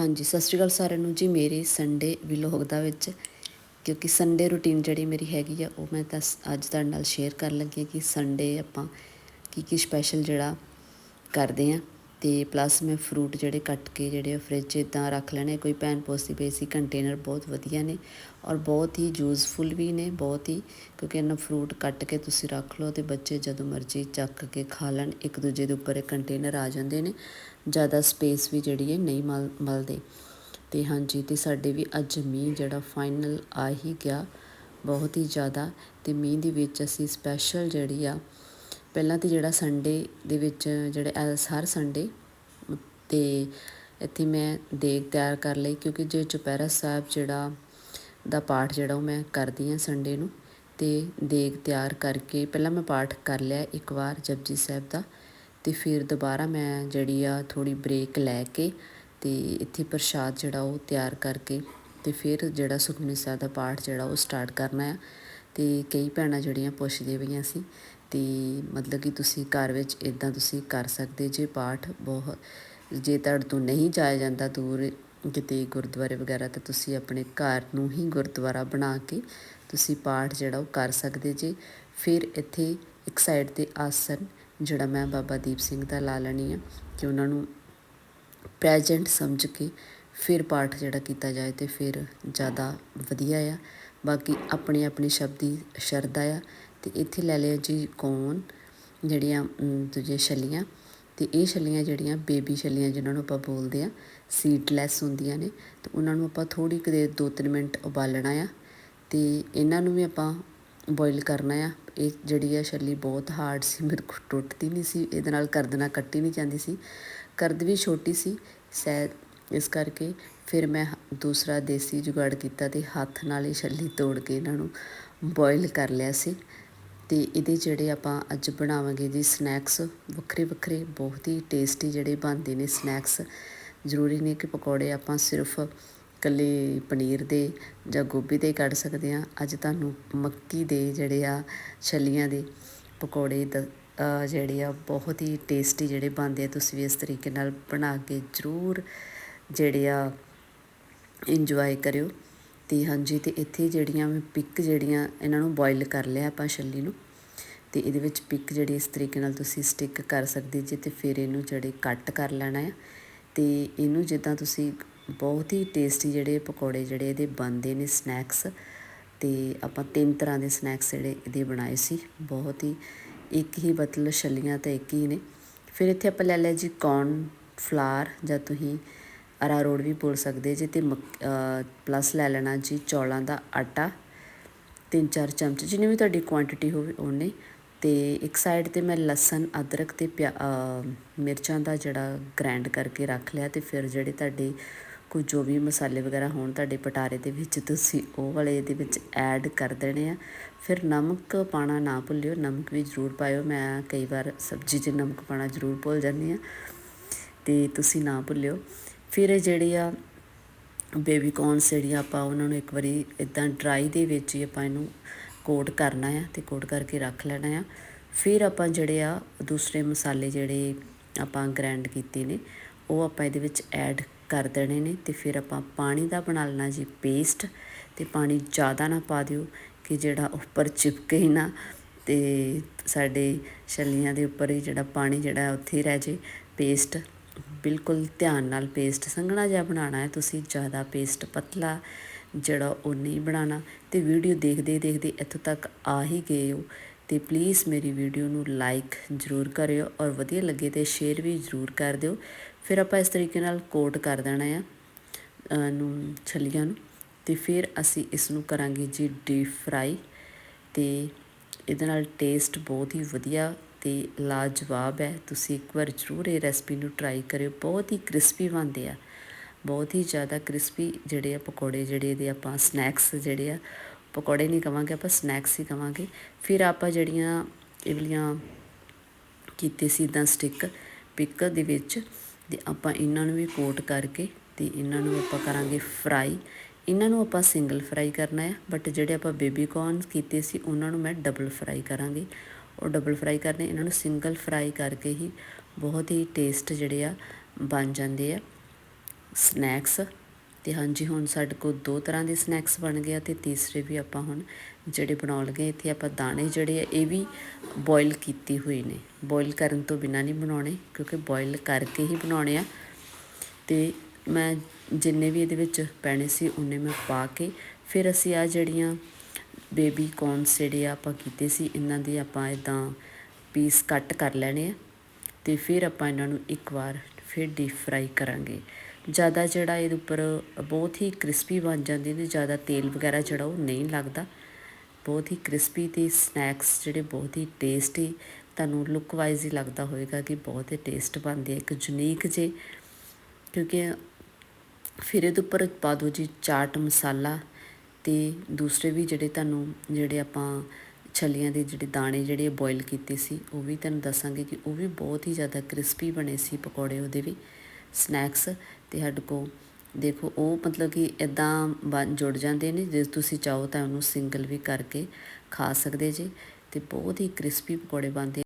ਹਾਂਜੀ, ਸਤਿ ਸ਼੍ਰੀ ਅਕਾਲ ਸਾਰਿਆਂ ਨੂੰ। ਜੀ, ਮੇਰੇ ਸੰਡੇ ਵਲੌਗ ਦਾ ਵਿੱਚ, ਕਿਉਂਕਿ ਸੰਡੇ ਰੁਟੀਨ ਜਿਹੜੀ ਮੇਰੀ ਹੈਗੀ ਆ, ਉਹ ਮੈਂ ਤਾਂ ਅੱਜ ਤੁਹਾਡੇ ਨਾਲ ਸ਼ੇਅਰ ਕਰਨ ਲੱਗੀ ਹਾਂ ਕਿ ਸੰਡੇ ਆਪਾਂ ਕੀ ਕੀ ਸਪੈਸ਼ਲ ਜਿਹੜਾ ਕਰਦੇ ਆ ਤੇ ਪਲੱਸ ਮੈਂ ਫਰੂਟ ਜਿਹੜੇ ਕੱਟ ਕੇ ਜਿਹੜੇ ਫ੍ਰਿਜ ਇਦਾਂ ਰੱਖ ਲੈਣੇ, ਕੋਈ ਪੈਨ ਪੋਸੀ ਪਈ ਸੀ ਕੰਟੇਨਰ ਬਹੁਤ ਵਧੀਆ ਨੇ ਔਰ ਬਹੁਤ ਹੀ ਯੂਜ਼ਫੁਲ ਵੀ ਨੇ, ਬਹੁਤ ਹੀ ਕਿਉਂਕਿ ਇਹਨਾਂ ਫਰੂਟ ਕੱਟ ਕੇ ਤੁਸੀਂ ਰੱਖ ਲਓ ਤੇ ਬੱਚੇ ਜਦੋਂ ਮਰਜ਼ੀ ਚੱਕ ਕੇ ਖਾ ਲੈਣ, ਇੱਕ ਦੂਜੇ ਦੇ ਉੱਪਰ ਇਹ ਕੰਟੇਨਰ ਆ ਜਾਂਦੇ ਨੇ, ਜ਼ਿਆਦਾ ਸਪੇਸ ਵੀ ਜਿਹੜੀ ਹੈ ਨਹੀਂ ਮਲ, ਮਲਦੇ। ਤੇ ਹਾਂਜੀ, ਤੇ ਸਾਡੇ ਵੀ ਅੱਜ ਮੀਂਹ ਜਿਹੜਾ ਫਾਈਨਲ ਆ ਹੀ ਗਿਆ, ਬਹੁਤ ਹੀ ਜ਼ਿਆਦਾ, ਤੇ ਮੀਂਹ ਦੇ ਵਿੱਚ ਅਸੀਂ ਸਪੈਸ਼ਲ ਜਿਹੜੀ ਆ ਪਹਿਲਾਂ ਤਾਂ ਜਿਹੜਾ ਸੰਡੇ ਦੇ ਵਿੱਚ ਜਿਹੜੇ ਹਰ ਸੰਡੇ ਅਤੇ ਇੱਥੇ ਮੈਂ ਦੇਗ ਤਿਆਰ ਕਰ ਲਈ ਕਿਉਂਕਿ ਜੇ ਚੁਪਹਿਰਾ ਸਾਹਿਬ ਜਿਹੜਾ ਦਾ ਪਾਠ ਜਿਹੜਾ ਉਹ ਮੈਂ ਕਰਦੀ ਹਾਂ ਸੰਡੇ ਨੂੰ, ਤੇ ਦੇਗ ਤਿਆਰ ਕਰਕੇ ਪਹਿਲਾਂ ਮੈਂ ਪਾਠ ਕਰ ਲਿਆ ਇੱਕ ਵਾਰ ਜਪਜੀ ਸਾਹਿਬ ਦਾ, ਤੇ ਫਿਰ ਦੁਬਾਰਾ ਮੈਂ ਜਿਹੜੀ ਆ ਥੋੜੀ ਬ੍ਰੇਕ ਲੈ ਕੇ ਤੇ ਇੱਥੇ ਪ੍ਰਸ਼ਾਦ ਜਿਹੜਾ ਉਹ ਤਿਆਰ ਕਰਕੇ ਤੇ ਫਿਰ ਜਿਹੜਾ ਸੁਖਮਨੀ ਸਾਹਿਬ ਦਾ ਪਾਠ ਜਿਹੜਾ ਉਹ ਸਟਾਰਟ ਕਰਨਾ ਆ, ਤੇ ਕਈ ਭੈਣਾਂ ਜਿਹੜੀਆਂ ਪੁੱਛਦੇ ਪਈਆਂ ਸੀ ਅਤੇ ਮਤਲਬ ਕਿ ਤੁਸੀਂ ਘਰ ਵਿੱਚ ਇੱਦਾਂ ਤੁਸੀਂ ਕਰ ਸਕਦੇ ਜੇ ਪਾਠ ਬਹੁਤ, ਜੇ ਤੁਹਾਡੇ ਤੋਂ ਨਹੀਂ ਜਾਇਆ ਜਾਂਦਾ ਦੂਰ ਕਿਤੇ ਗੁਰਦੁਆਰੇ ਵਗੈਰਾ, ਤਾਂ ਤੁਸੀਂ ਆਪਣੇ ਘਰ ਨੂੰ ਹੀ ਗੁਰਦੁਆਰਾ ਬਣਾ ਕੇ ਤੁਸੀਂ ਪਾਠ ਜਿਹੜਾ ਉਹ ਕਰ ਸਕਦੇ ਜੇ। ਫਿਰ ਇੱਥੇ ਇੱਕ ਸਾਈਡ ਤੇ ਆਸਨ ਜਿਹੜਾ ਮੈਂ ਬਾਬਾ ਦੀਪ ਸਿੰਘ ਦਾ ਲਾ ਲੈਣੀ ਆ ਕਿ ਉਹਨਾਂ ਨੂੰ ਪ੍ਰੈਜ਼ੈਂਟ ਸਮਝ ਕੇ ਫਿਰ ਪਾਠ ਜਿਹੜਾ ਕੀਤਾ ਜਾਏ ਤੇ ਫਿਰ ਜ਼ਿਆਦਾ ਵਧੀਆ ਆ। ਬਾਕੀ ਆਪਣੇ ਆਪਣੇ ਸ਼ਬਦੀ ਸ਼ਰਧਾ ਆ ਅਤੇ ਇੱਥੇ ਲੈ ਲਿਆ ਜੀ ਕੋਨ ਜਿਹੜੀਆਂ ਦੂਜੇ ਛੱਲੀਆਂ ਅਤੇ ਇਹ ਛੱਲੀਆਂ ਜਿਹੜੀਆਂ ਬੇਬੀ ਛੱਲੀਆਂ ਜਿਨ੍ਹਾਂ ਨੂੰ ਆਪਾਂ ਬੋਲਦੇ ਆ ਸੀਡਲੈਸ ਹੁੰਦੀਆਂ ਨੇ, ਤੇ ਉਹਨਾਂ ਨੂੰ ਆਪਾਂ ਥੋੜੀ ਕੁ ਦੇਰ 2-3 ਮਿੰਟ ਉਬਾਲਣਾ ਆ ਤੇ ਇਹਨਾਂ ਨੂੰ ਵੀ ਆਪਾਂ ਬੋਇਲ ਕਰਨਾ ਆ। ਇਹ ਜਿਹੜੀ ਆ ਛੱਲੀ ਬਹੁਤ ਹਾਰਡ ਸੀ, ਮੇਰੇ ਕੋਲ ਟੁੱਟਦੀ ਨਹੀਂ ਸੀ, ਇਹਦੇ ਨਾਲ ਕਰਦਣਾ ਕੱਟੀ ਨਹੀਂ ਜਾਂਦੀ ਸੀ। ਕਰਦ ਵੀ ਛੋਟੀ ਸੀ ਸੈ ਇਸ ਕਰਕੇ ਫਿਰ ਮੈਂ ਦੂਸਰਾ ਦੇਸੀ ਜੁਗਾੜ ਕੀਤਾ ਤੇ ਹੱਥ ਨਾਲ ਹੀ ਛੱਲੀ ਤੋੜ ਕੇ ਇਹਨਾਂ ਨੂੰ ਬੋਇਲ ਕਰ ਲਿਆ ਸੀ। ਤੇ ਇਹਦੇ ਜਿਹੜੇ ਆਪਾਂ ਅੱਜ ਬਣਾਵਾਂਗੇ ਜੀ ਸਨੈਕਸ ਵੱਖਰੇ ਵੱਖਰੇ ਬਹੁਤ ਹੀ ਟੇਸਟੀ ਜਿਹੜੇ ਬਣਦੇ ਨੇ ਸਨੈਕਸ ਜ਼ਰੂਰੀ ਨਹੀਂ ਕਿ ਪਕੌੜੇ ਆਪਾਂ ਸਿਰਫ ਕੱਲੇ ਪਨੀਰ ਦੇ ਜਾਂ ਗੋਭੀ ਦੇ ਕੱਢ ਸਕਦੇ ਆ ਅੱਜ ਤੁਹਾਨੂੰ ਮੱਕੀ ਦੇ ਜਿਹੜੇ ਆ, ਛੱਲੀਆਂ ਦੇ ਪਕੌੜੇ ਜਿਹੜੇ ਆ ਬਹੁਤ ਹੀ ਟੇਸਟੀ ਜਿਹੜੇ ਬਣਦੇ ਆ, ਤੁਸੀਂ ਵੀ ਇਸ ਤਰੀਕੇ ਨਾਲ ਬਣਾ ਕੇ ਜ਼ਰੂਰ ਜਿਹੜੇ ਆ ਇੰਜੋਏ ਕਰਿਓ। ਤੇ ਹਾਂਜੀ, ਤੇ ਇੱਥੇ ਜਿਹੜੀਆਂ ਮੈਂ ਪਿਕ ਜਿਹੜੀਆਂ ਇਹਨਾਂ ਨੂੰ ਬੋਇਲ ਕਰ ਲਿਆ ਆਪਾਂ ਛੱਲੀ ਨੂੰ, ਤੇ ਇਹਦੇ ਵਿੱਚ ਪਿਕ ਜਿਹੜੀ ਇਸ ਤਰੀਕੇ ਨਾਲ ਤੁਸੀਂ ਸਟਿਕ ਕਰ ਸਕਦੇ ਜੀ ਤੇ ਫਿਰ ਇਹਨੂੰ ਜਿਹੜੇ ਕੱਟ ਕਰ ਲੈਣਾ ਹੈ ਤੇ ਇਹਨੂੰ ਜਿੱਦਾਂ ਤੁਸੀਂ ਬਹੁਤ ਹੀ ਟੇਸਟੀ ਜਿਹੜੇ ਪਕੌੜੇ ਜਿਹੜੇ ਇਹਦੇ ਬਣਦੇ ਨੇ ਸਨੈਕਸ ਤੇ ਆਪਾਂ ਤਿੰਨ ਤਰ੍ਹਾਂ ਦੇ ਸਨੈਕਸ ਜਿਹੜੇ ਇਹਦੇ ਬਣਾਏ ਸੀ, ਬਹੁਤ ਹੀ, ਇੱਕ ਹੀ ਬਤਲ ਛੱਲੀਆਂ ਤੇ ਇੱਕ ਹੀ ਨੇ, ਫਿਰ ਇੱਥੇ ਆਪਾਂ ਲੈ ਲਿਆ ਜੀ ਕੌਰਨ ਫਲਾਰ ਜਾਂ ਤੁਸੀਂ ਅਰਾਰੋੜ ਵੀ ਬੋਲ ਸਕਦੇ ਜੇ ਤੇ ਪਲੱਸ ਲੈ ਲੈਣਾ ਜੀ ਚੌਲਾਂ ਦਾ ਆਟਾ। ਤਿੰਨ ਚਾਰ ਚਮਚ, ਜਿੰਨੀ ਵੀ ਤੁਹਾਡੀ ਕੁਆਂਟੀਟੀ ਹੋਵੇ ਉਹਨੇ ਤੇ ਇੱਕ ਸਾਈਡ ਤੇ ਮੈਂ ਲਸਣ, ਅਦਰਕ ਤੇ ਮਿਰਚਾਂ ਦਾ ਜਿਹੜਾ ਗ੍ਰਾਈਂਡ ਕਰਕੇ ਰੱਖ ਲਿਆ ਤੇ ਫਿਰ ਜਿਹੜੇ ਤੁਹਾਡੇ ਕੋਈ ਜੋ ਵੀ ਮਸਾਲੇ ਵਗੈਰਾ ਹੋਣ ਤੁਹਾਡੇ ਪਟਾਰੇ ਦੇ ਵਿੱਚ ਤੁਸੀਂ ਉਹ ਵਾਲੇ ਇਹਦੇ ਵਿੱਚ ਐਡ ਕਰ ਦੇਣੇ ਆ। ਫਿਰ ਨਮਕ ਪਾਣਾ ਨਾ ਭੁੱਲਿਓ, ਨਮਕ ਵੀ ਜ਼ਰੂਰ ਪਾਇਓ। ਮੈਂ ਕਈ ਵਾਰ ਸਬਜ਼ੀ 'ਚ ਨਮਕ ਪਾਣਾ ਜ਼ਰੂਰ ਭੁੱਲ ਜਾਂਦੀ ਆ ਤੇ ਤੁਸੀਂ ਨਾ ਭੁੱਲਿਓ। ਫਿਰ ਜਿਹੜੀ ਆ ਬੇਬੀ ਕੌਰਨਸ ਜਿਹੜੀਆਂ ਆਪਾਂ ਉਹਨਾਂ ਨੂੰ ਇੱਕ ਵਾਰੀ ਇਦਾਂ ਡਰਾਈ ਦੇ ਵਿੱਚ ਹੀ ਆਪਾਂ ਇਹਨੂੰ ਕੋਟ ਕਰਨਾ ਆ ਤੇ ਕੋਟ ਕਰਕੇ ਰੱਖ ਲੈਣਾ ਆ। ਫਿਰ ਆਪਾਂ ਜਿਹੜੇ ਆ ਦੂਸਰੇ ਮਸਾਲੇ ਜਿਹੜੇ ਆਪਾਂ ਗ੍ਰਾਈਂਡ ਕੀਤੇ ਨੇ, ਉਹ ਆਪਾਂ ਇਹਦੇ ਵਿੱਚ ਐਡ ਕਰ ਦੇਣੇ ਨੇ ਤੇ ਫਿਰ ਆਪਾਂ ਪਾਣੀ ਦਾ ਬਣਾ ਲੈਣਾ ਜੀ ਪੇਸਟ ਤੇ ਪਾਣੀ ਜ਼ਿਆਦਾ ਨਾ ਪਾ ਦਿਓ ਕਿ ਜਿਹੜਾ ਉੱਪਰ ਚਿਪਕੇ ਹੀ ਨਾ ਤੇ ਸਾਡੇ ਛੱਲੀਆਂ ਦੇ ਉੱਪਰ ਹੀ ਜਿਹੜਾ ਪਾਣੀ ਜਿਹੜਾ ਉੱਥੇ ਰਹਿ ਜੇ ਪੇਸਟ ਬਿਲਕੁਲ ਧਿਆਨ ਨਾਲ ਪੇਸਟ ਸੰਘਣਾ ਜਿਹਾ ਬਣਾਉਣਾ ਹੈ। ਤੁਸੀਂ ਜ਼ਿਆਦਾ ਪੇਸਟ ਪਤਲਾ ਜਿਹੜਾ ਉਹ ਨਹੀਂ ਬਣਾਉਣਾ। ਤੇ ਵੀਡੀਓ ਦੇਖਦੇ ਦੇਖਦੇ ਇੱਥੋਂ ਤੱਕ ਆ ਹੀ ਗਏ ਹੋ। ਤੇ ਪਲੀਜ਼ ਮੇਰੀ ਵੀਡੀਓ ਨੂੰ ਲਾਈਕ ਜ਼ਰੂਰ ਕਰਿਓ ਔਰ ਵਧੀਆ ਲੱਗੇ ਤੇ ਸ਼ੇਅਰ ਵੀ ਜ਼ਰੂਰ ਕਰ ਦਿਓ। ਫਿਰ ਆਪਾਂ ਇਸ ਤਰੀਕੇ ਨਾਲ ਕੋਟ ਕਰ ਦੇਣਾ ਆ ਨੂੰ, ਛੱਲੀਆਂ ਨੂੰ। ਤੇ ਫਿਰ ਅਸੀਂ ਇਸ ਨੂੰ ਕਰਾਂਗੇ ਜੀ ਡੀਪ ਫਰਾਈ ਤੇ ਇਹਦੇ ਨਾਲ ਟੇਸਟ ਬਹੁਤ ਹੀ ਵਧੀਆ ਅਤੇ ਲਾਜਵਾਬ ਹੈ। ਤੁਸੀਂ ਇੱਕ ਵਾਰ ਜ਼ਰੂਰ ਇਹ ਰੈਸਪੀ ਨੂੰ ਟਰਾਈ ਕਰਿਓ। ਬਹੁਤ ਹੀ ਕ੍ਰਿਸਪੀ ਬਣਦੇ ਆ। ਬਹੁਤ ਹੀ ਜ਼ਿਆਦਾ ਕ੍ਰਿਸਪੀ ਜਿਹੜੇ ਆ ਪਕੌੜੇ, ਜਿਹੜੇ ਇਹਦੇ ਆਪਾਂ ਸਨੈਕਸ ਜਿਹੜੇ ਆ, ਪਕੌੜੇ ਨਹੀਂ ਕਵਾਂਗੇ, ਆਪਾਂ ਸਨੈਕਸ ਹੀ ਕਵਾਂਗੇ। ਫਿਰ ਆਪਾਂ ਜਿਹੜੀਆਂ ਇਵਲੀਆਂ ਕੀਤੇ ਸੀ ਇਦਾਂ ਸਟਿਕ ਪਿਕ ਦੇ ਵਿੱਚ, ਤੇ ਆਪਾਂ ਇਹਨਾਂ ਨੂੰ ਵੀ ਕੋਟ ਕਰਕੇ ਤੇ ਇਹਨਾਂ ਨੂੰ ਆਪਾਂ ਕਰਾਂਗੇ ਫਰਾਈ ਇਹਨਾਂ ਨੂੰ ਆਪਾਂ ਸਿੰਗਲ ਫਰਾਈ ਕਰਨਾ ਹੈ ਬਟ ਜਿਹੜੇ ਆਪਾਂ ਬੇਬੀ ਕੌਰਨ ਕੀਤੇ ਸੀ, ਉਹਨਾਂ ਨੂੰ ਮੈਂ ਡਬਲ ਫਰਾਈ ਕਰਾਂਗੀ। ਉਹ ਡਬਲ ਫਰਾਈ ਕਰਨੇ ਇਹਨਾਂ ਨੂੰ ਸਿੰਗਲ ਫਰਾਈ ਕਰਕੇ ਹੀ ਬਹੁਤ ਹੀ ਟੇਸਟ ਜਿਹੜੇ ਆ ਬਣ ਜਾਂਦੇ ਆ। ਸਨੈਕਸ ਤੇ ਹਾਂਜੀ, ਹੁਣ ਸਾਡੇ ਕੋਲ ਦੋ ਤਰ੍ਹਾਂ ਦੇ ਸਨੈਕਸ ਬਣ ਗਏ ਆ ਤੇ ਤੀਸਰੇ ਵੀ ਆਪਾਂ ਹੁਣ ਜਿਹੜੇ ਬਣਾਉਣ ਲੱਗੇ ਇੱਥੇ ਆਪਾਂ ਦਾਣੇ ਜਿਹੜੇ ਆ, ਇਹ ਵੀ ਬੋਇਲ ਕੀਤੇ ਹੋਏ ਨੇ। ਬੋਇਲ ਕਰਨ ਤੋਂ ਬਿਨਾਂ ਨਹੀਂ ਬਣਾਉਣੇ, ਕਿਉਂਕਿ ਬੋਇਲ ਕਰਕੇ ਹੀ ਬਣਾਉਣੇ ਆ। ਤੇ ਮੈਂ ਜਿੰਨੇ ਵੀ ਇਹਦੇ ਵਿੱਚ ਪੈਣੇ ਸੀ, ਉਹਨੇ ਮੈਂ ਪਾ ਕੇ ਫਿਰ ਅਸੀਂ ਆ ਜਿਹੜੀਆਂ ਬੇਬੀ ਕੌਰਨਸ ਜਿਹੜੇ ਆ ਆਪਾਂ ਕੀਤੇ ਸੀ, ਇਹਨਾਂ ਦੇ ਆਪਾਂ ਇਦਾਂ ਪੀਸ ਕੱਟ ਕਰ ਲੈਣੇ ਆ ਤੇ ਫਿਰ ਆਪਾਂ ਇਹਨਾਂ ਨੂੰ ਇੱਕ ਵਾਰ ਫਿਰ ਡੀਪ ਫਰਾਈ ਕਰਾਂਗੇ। ਜ਼ਿਆਦਾ ਜਿਹੜਾ ਇਹਦੇ ਉੱਪਰ ਬਹੁਤ ਹੀ ਕ੍ਰਿਸਪੀ ਬਣ ਜਾਂਦੇ ਨੇ, ਜ਼ਿਆਦਾ ਤੇਲ ਵਗੈਰਾ ਜਿਹੜਾ ਉਹ ਨਹੀਂ ਲੱਗਦਾ। ਬਹੁਤ ਹੀ ਕ੍ਰਿਸਪੀ ਤੇ ਸਨੈਕਸ ਜਿਹੜੇ ਬਹੁਤ ਹੀ ਟੇਸਟੀ ਤੁਹਾਨੂੰ ਲੁੱਕ ਵਾਈਜ਼ ਹੀ ਲੱਗਦਾ ਹੋਵੇਗਾ ਕਿ ਬਹੁਤ ਹੀ ਟੇਸਟ ਬਣਦੇ ਆ। ਇੱਕ ਯੂਨੀਕ ਜੇ, ਕਿਉਂਕਿ ਫਿਰ ਇਹਦੇ ਉੱਪਰ ਪਾ ਦਿਓ ਜੀ ਚਾਟ ਮਸਾਲਾ ਅਤੇ ਦੂਸਰੇ ਵੀ ਜਿਹੜੇ ਤੁਹਾਨੂੰ, ਜਿਹੜੇ ਆਪਾਂ ਛੱਲੀਆਂ ਦੇ ਜਿਹੜੇ ਦਾਣੇ ਜਿਹੜੇ ਬੋਇਲ ਕੀਤੇ ਸੀ, ਉਹ ਵੀ ਤੁਹਾਨੂੰ ਦੱਸਾਂਗੇ ਕਿ ਉਹ ਵੀ ਬਹੁਤ ਹੀ ਜ਼ਿਆਦਾ ਕ੍ਰਿਸਪੀ ਬਣੇ ਸੀ ਪਕੌੜੇ ਉਹਦੇ ਵੀ ਸਨੈਕਸ ਅਤੇ ਸਾਡੇ ਕੋਲ ਦੇਖੋ ਉਹ ਮਤਲਬ ਕਿ ਇਦਾਂ ਬਣ ਜੁੜ ਜਾਂਦੇ ਨੇ, ਜੇ ਤੁਸੀਂ ਚਾਹੋ ਤਾਂ ਉਹਨੂੰ ਸਿੰਗਲ ਵੀ ਕਰਕੇ ਖਾ ਸਕਦੇ ਜੇ ਅਤੇ ਬਹੁਤ ਹੀ ਕ੍ਰਿਸਪੀ ਪਕੌੜੇ ਬਣਦੇ